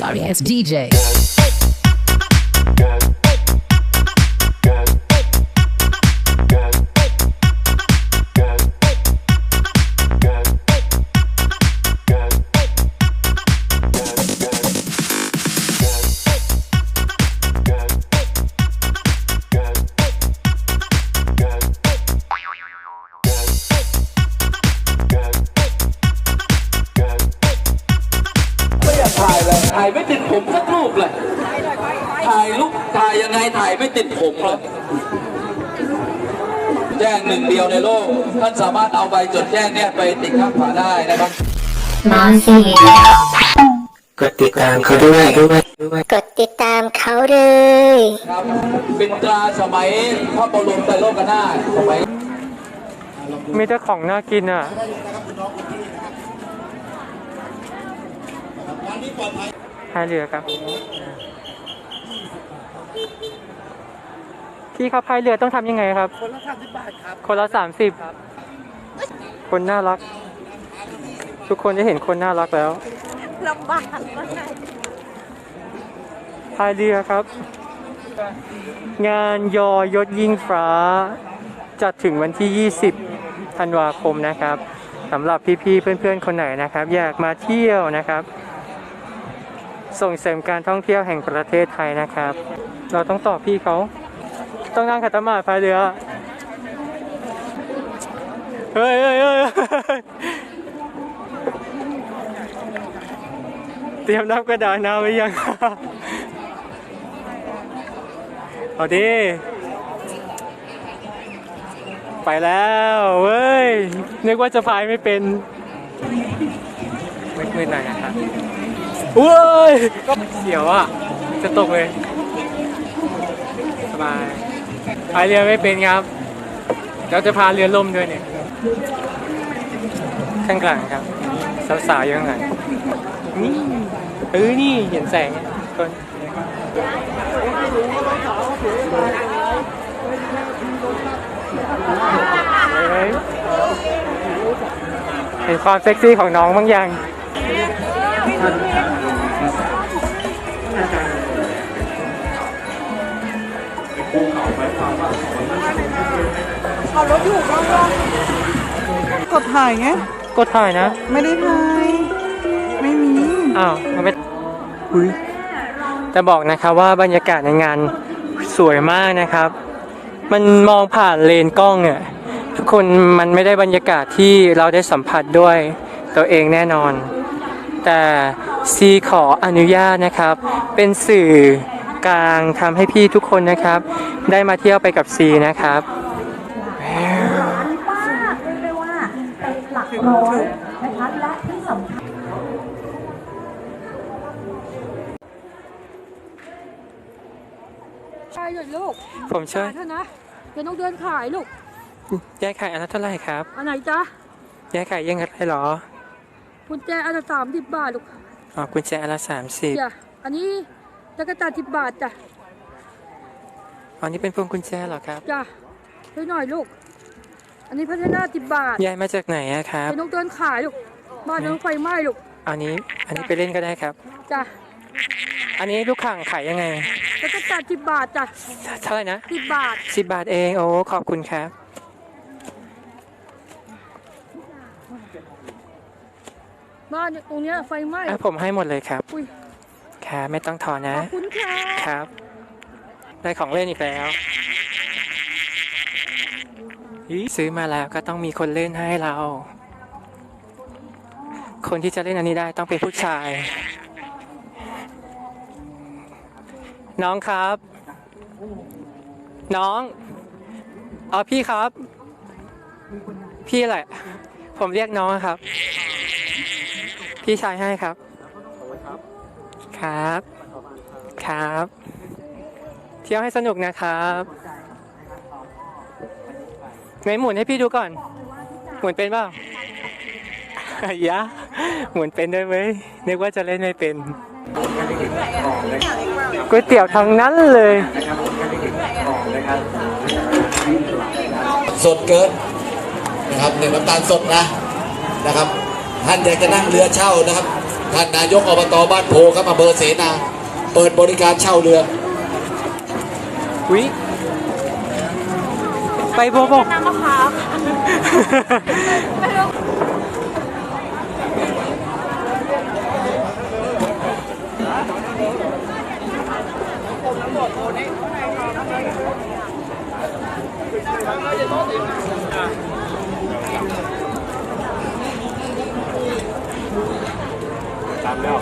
Sorry ass DJ. ายเลยถ่ายไม่ติดผมสักรูปเลย ถ่ายรูปถ่ายยังไงถ่ายไม่ติดผมเลยแจ้งหนึ่งเดียวในโลก ท่านสามารถเอาใบจดแจ้งเนี่ยไปติดข้างฝาได้นะครับกดติดตามเขาด้วยด้วยด้วยกดติดตามเขาเลยครับเป็นตราสมัยพระบรมไตรโลกนาถสมัยมีแต่ของน่ากินอะ พายเรือครับ พี่ครับพายเรือต้องทำยังไงครับ คนละสามสิบบาทครับ คนละสามสิบคนน่ารัก ทุกคนได้เห็นคนน่ารักแล้วลำบากพายเรือครับ งานยอยศยิ่งฟ้า จัดถึงวันที่ 20 ธันวาคมนะครับสำหรับพี่ๆเพื่อนๆ คนไหนนะครับ อยากมาเที่ยวนะครับ ส่งเสริมการท่องเที่ยวแห่งประเทศไทยนะครับ เราต้องตอบพี่เขาต้องนั่งขัตมาพายเรือเฮ้ยเฮ้ยเฮ้ยเตรียมนับกระดาษน้ำไว้ยัง เอาดิ ไปแล้วเว้ย นึกว่าจะพายไม่เป็น ไมืดๆหน่อยนะครับ เว้ยก็เสียวอะ จะตกเลย สบายพายเรือไม่เป็นครับเราจะพาเรือล่มด้วยเนี่ย ข้างหลังครับ สาวๆอยู่ข้างหลังนี่เออนี่เห็นแสงคนเฮ้ยเห็นความเซ็กซี่ของน้องบ้าง อย่างกดถ่ายไง กดถ่ายนะ ไม่ได้ถ่าย ไม่มี อ้าวมันเป็นอุ้ยจะบอกนะครับว่าบรรยากาศในงานสวยมากนะครับ มันมองผ่านเลนกล้องเนี่ยทุกคนมันไม่ได้บรรยากาศที่เราได้สัมผัสด้วยตัวเองแน่นอน แต่ซีขออนุญาตนะครับ เป็นสื่อ กลางทำให้พี่ทุกคนนะครับ ได้มาเที่ยวไปกับซีนะครับใช่เลยลูกผมช่วยขายเถอะนะเดี๋ยวต้องเดินขายลูกแยกไข่อันละเท่าไหร่ครับ อันไหนจ๊ะแยกไข่ยังไงเหรอกุญแจอันละสามสิบบาทลูกอ๋อกุญแจอันละสามสิบจ้ะอันนี้ จักรจันทร์สิบบาทจ้ะอ๋อนี่เป็นพวงกุญแจเหรอครับจ้ะช่วยหน่อยลูก อันนี้พัฒนาสิบบาทยายมาจากไหนอะครับเดี๋ยวต้องเดินขายลูกบ้านน้องไฟไหม้ลูกอันนี้อันนี้ไปเล่นก็ได้ครับ จ้ะอันนี้ลูกข่างขายยังไงจักรจันทร์สิบบาทจ้ะเท่าไหร่นะสิบบาทสิบบาทเองโอ้ขอบคุณครับบ้านตรงเนี้ยไฟไหม้อะผมให้หมดเลยครับอุ้ย ครับไม่ต้องทอนขนะอบคุณค่ะครับ ได้ของเล่นอีกแล้วอีซื้อมาแล้วก็ต้องมีคนเล่นให้เรา คนที่จะเล่นอันนี้ได้ต้องเป็นผู้ชาย น้องครับ น้องอ๋อพี่ครับ พี่อะไรผมเรียกน้องครับ พี่ชายให้ครับ ครับ ครับ เที่ยวให้สนุกนะครับ ไหนหมุนให้พี่ดูก่อน หมุนเป็นเปล่าอายะหมุนเป็นด้วยไหมนึกว่าจะเล่นไม่เป็น ก๋วยเตี๋ยวทั้งนั้นเลย สดเกินนะครับหนึ่งน้ำตาลสดนะนะครับ ท่านอยากจะนั่งเรือเช่านะครับ ท่านนายกอบตบ้านโพครับอำเภอเสนา เปิดบริการเช่าเรืออุ้ยไปโบบอกน้ำมะพร้าวตามแล้ว